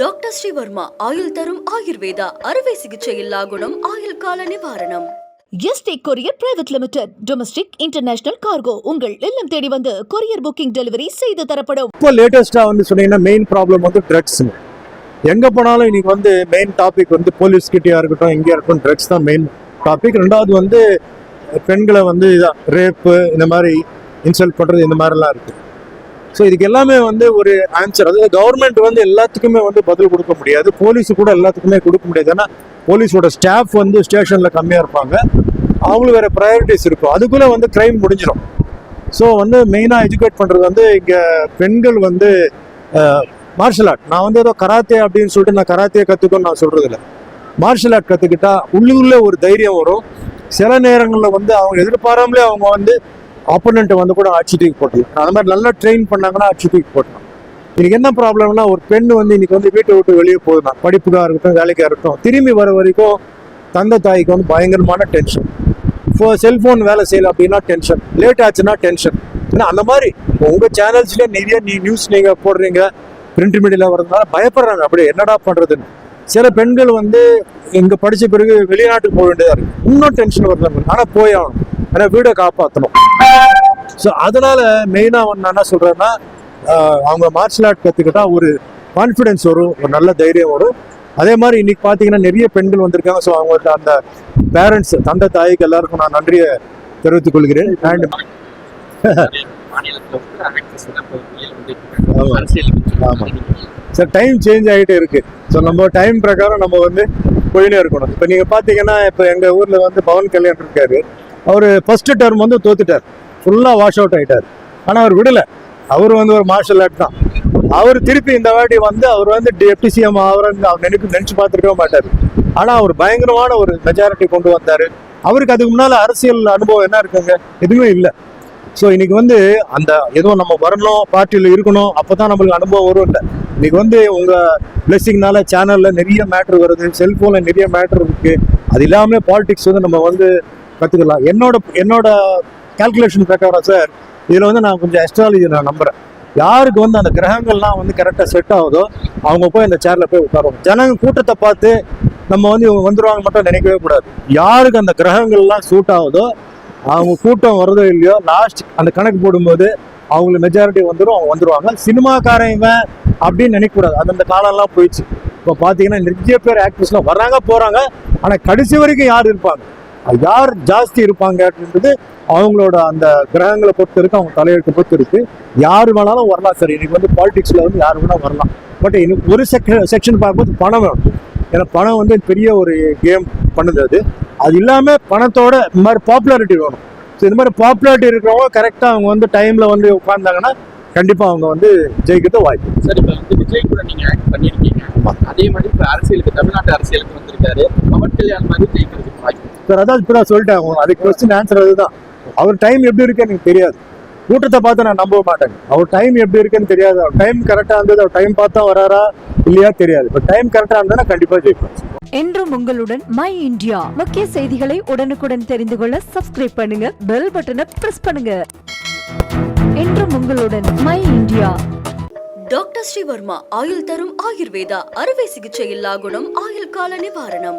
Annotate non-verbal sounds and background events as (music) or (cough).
Doctor Sreevarma ஆயுள் தரும் ஆயுர்வேதா அறுவை சிகிச்சையில்லா குணம் ஆயுள் கால நிவாரணம். ST courier private limited domestic international cargo. உங்கள் இல்லம் தேடி வந்து கொரியர் புக்கிங் டெலிவரி செய்து தரப்படும். இப்போ லேட்டஸ்ட்டாக வந்து சொன்னீங்கன்னா மெயின் ப்ராப்ளம் வந்து ட்ரக்ஸுங்க எங்கே போனாலும் இன்னைக்கு வந்து மெயின் டாபிக் வந்து போலீஸ் கிட்டேயா இருக்கட்டும் எங்கேயா இருக்கட்டும் ட்ரக்ஸ் தான் மெயின் டாபிக் ரெண்டாவது வந்து பெண்களை வந்து இதான் ரேப்பு இந்த மாதிரி இன்சல்ட் பண்ணுறது இந்த மாதிரிலாம் இருக்குது ஸோ இதுக்கு எல்லாமே வந்து ஒரு ஆன்சர் அதாவது கவர்மெண்ட் வந்து எல்லாத்துக்குமே வந்து பதில் கொடுக்க முடியாது. போலீஸு கூட எல்லாத்துக்குமே கொடுக்க முடியாது. ஏன்னா போலீஸோட ஸ்டாஃப் வந்து ஸ்டேஷனில் கம்மியாக இருப்பாங்க. அவங்களுக்கு வேறு ப்ரையாரிட்டிஸ் இருக்கும். அதுக்குள்ளே வந்து க்ரைம் முடிஞ்சிடும் ஸோ வந்து மெயினாக எஜுகேட் பண்ணுறது வந்து இங்கே பெண்கள் வந்து மார்ஷல் ஆர்ட் நான் வந்து ஏதோ கராத்தே அப்படின்னு சொல்லிட்டு நான் கராத்தே கற்றுக்கணும்னு நான் சொல்கிறது இல்லை மார்ஷல் ஆர்ட் கற்றுக்கிட்டா உள்ளுக்குள்ளே ஒரு தைரியம் வரும். சில நேரங்களில் வந்து அவங்க எதிர்பாராமலே அவங்க வந்து ஆப்போனண்ட்டை வந்து கூட ஆட்சி தூக்கி போட்டுக்கலாம் அந்த மாதிரி நல்லா ட்ரெயின் பண்ணாங்கன்னா ஆட்சி தூக்கி போட்டலாம். இன்னைக்கு என்ன ப்ராப்ளம்னா ஒரு பெண் வந்து இன்னைக்கு வந்து வீட்டை விட்டு வெளியே போகுதுன்னா படிப்புக்காக இருக்கட்டும் வேலைக்காக இருக்கட்டும் திரும்பி வர வரைக்கும் தந்தை தாய்க்கு வந்து பயங்கரமான டென்ஷன் இப்போ செல்ஃபோன் வேலை செய்யலை அப்படின்னா டென்ஷன் லேட் ஆச்சுன்னா டென்ஷன் ஏன்னா அந்த மாதிரி உங்கள் சேனல்ஸ்லேயே நிறைய நீ நியூஸ் நீங்கள் போடுறீங்க பிரிண்ட் மீடியாவில் வரதுனால பயப்படுறாங்க. அப்படியே என்னடா பண்ணுறதுன்னு சில பெண்கள் வந்து இங்கே படித்த பிறகு வெளிநாட்டுக்கு போக வேண்டியதாக இருக்குது இன்னும் டென்ஷன் வருது. ஆனால் போய் ஆகணும். ஏன்னா வீடை காப்பாற்றணும் ஸோ அதனால மெயினாக ஒன்று என்ன சொல்கிறேன்னா அவங்க மார்ஷல் ஆர்ட் கற்றுக்கிட்டா ஒரு கான்ஃபிடென்ஸ் வரும் ஒரு நல்ல தைரியம் வரும். அதே மாதிரி இன்னைக்கு பார்த்தீங்கன்னா நிறைய பெண்கள் வந்திருக்காங்க. ஸோ அவங்கள்ட்ட அந்த பேரண்ட்ஸ் தந்தை தாய்க்கு எல்லாருக்கும் நான் நன்றியை தெரிவித்துக் கொள்கிறேன். அண்ட் (laughs) ஆமா. சார் டைம் சேஞ்ச் ஆகிட்டே இருக்கு. ஸோ நம்ம டைம் பிரகாரம் நம்ம வந்து போயினே இருக்கணும். இப்போ நீங்கள் பார்த்தீங்கன்னா இப்போ எங்கள் ஊரில் வந்து பவன் கல்யாண் இருக்காரு. அவர் ஃபர்ஸ்ட் டேர்ம் வந்து தோத்துட்டார். ஃபுல்லாக வாஷ் அவுட் ஆயிட்டார். ஆனால் அவர் விடலை. அவர் வந்து ஒரு மார்ஷல் ஆர்ட் தான். அவர் திருப்பி இந்த வாட்டி வந்து அவர் வந்து டெப்டி சிஎம் ஆகிறன்னு அவர் நினைப்பு நினச்சி பார்த்துருக்கவே மாட்டார். ஆனால் அவர் பயங்கரமான ஒரு மெஜாரிட்டி கொண்டு வந்தார். அவருக்கு அதுக்கு முன்னால் அரசியல் அனுபவம் என்ன இருக்குங்க? எதுவுமே இல்லை. ஸோ இன்னைக்கு வந்து அந்த எதுவும் நம்ம வரணும் பார்ட்டியில் இருக்கணும் அப்போ தான் நம்மளுக்கு அனுபவம் வரும் இல்லை. இன்னைக்கு வந்து உங்கள் பிளெஸிங்னால சேனலில் நிறைய மேட்ரு வருது செல்ஃபோனில் நிறைய மேட்ரு இருக்குது அது இல்லாமல் பாலிடிக்ஸ் வந்து நம்ம வந்து கற்றுக்கலாம் என்னோட என்னோட கால்குலேஷன் பிரகாரம் சார் இதில் வந்து நான் கொஞ்சம் அஸ்ட்ராலஜி நான் நம்புகிறேன் யாருக்கு வந்து அந்த கிரகங்கள்லாம் வந்து கரெக்டாக செட் ஆகுதோ அவங்க போய் அந்த சேரில் போய் உட்காருவாங்க. ஜனங்க கூட்டத்தை பார்த்து நம்ம வந்து இவங்க வந்துடுவாங்க மட்டும் நினைக்கவே கூடாது. யாருக்கு அந்த கிரகங்கள்லாம் சூட் ஆகுதோ அவங்க கூட்டம் வருதோ இல்லையோ லாஸ்ட் அந்த கணக்கு போடும்போது அவங்களுக்கு மெஜாரிட்டி வந்துடும் அவங்க வந்துருவாங்க. சினிமாக்காரன் இவன் அப்படின்னு நினைக்கக்கூடாது. அது அந்த காலம்லாம் போயிடுச்சு. இப்போ பார்த்தீங்கன்னா நிறைய பேர் ஆக்டர்ஸ்லாம் வர்றாங்க போகிறாங்க ஆனால் கடைசி வரைக்கும் யார் இருப்பாங்க? யார் ஜாஸ்தி இருப்பாங்க அப்படின்றது அவங்களோட அந்த கிரகங்களை பொறுத்து இருக்கு அவங்க தலையெழுத்தை பொறுத்து இருக்கு யார் வேணாலும் வரலாம் சார். இன்னைக்கு வந்து பாலிடிக்ஸில் வந்து யார் வேணால் வரலாம். பட் இன்னும் ஒரு செக்ஷன் செக்ஷன் பார்க்கும்போது பணம் வேணும். ஏன்னா பணம் வந்து பெரிய ஒரு கேம் பண்ணுது அது. அது இல்லாமல் பணத்தோட இந்த மாதிரி பாப்புலாரிட்டி வேணும். ஸோ இந்த மாதிரி பாப்புலாரிட்டி இருக்கிறவங்க கரெக்டாக அவங்க வந்து டைமில் வந்து உட்கார்ந்தாங்கன்னா கண்டிப்பாக அவங்க வந்து ஜெயிக்கிறது வாய்ப்பு சார் இப்போ வந்து விஜய் கூட நீங்க ஆக்ட் பண்ணியிருக்கீங்க. அதே மாதிரி இப்போ அரசியலுக்கு தமிழ்நாட்டு அரசியலுக்கு வந்திருக்காரு. பவன் கல்யாண் மாதிரி ஜெயிக்கிறதுக்கு வாய்ப்பு அதான் இப்போ நான் சொல்லிட்டேன் அதுக்கு கொஸ்டின் ஆன்சர் அதுதான். அவர் டைம் எப்படி இருக்கு எனக்கு தெரியாது. கூட்டத்தை பார்த்து நான் நம்ப மாட்டேன். அவர் டைம் எப்படி இருக்குன்னு தெரியாது. அவர் டைம் கரெக்டாக இருந்தது அவர் டைம் பார்த்தா வராரா இல்லையா தெரியாது. இப்போ டைம் கரெக்டாக இருந்ததுன்னா கண்டிப்பாக ஜெயிப்பேன். என்றும் உங்களுடன் மை இந்தியா முக்கிய செய்திகளை உடனுக்குடன் தெரிந்து கொள்ள சப்ஸ்கிரைப் பண்ணுங்க பெல் பட்டனை பிரஸ் பண்ணுங்க. என்றும் உங்களுடன் மை இந்தியா டாக்டர் ஸ்ரீவர்மா ஆயுள் தரும் ஆயுர்வேதா அறுவை சிகிச்சையில்லா குணம் ஆயுள் கால நிவாரணம்.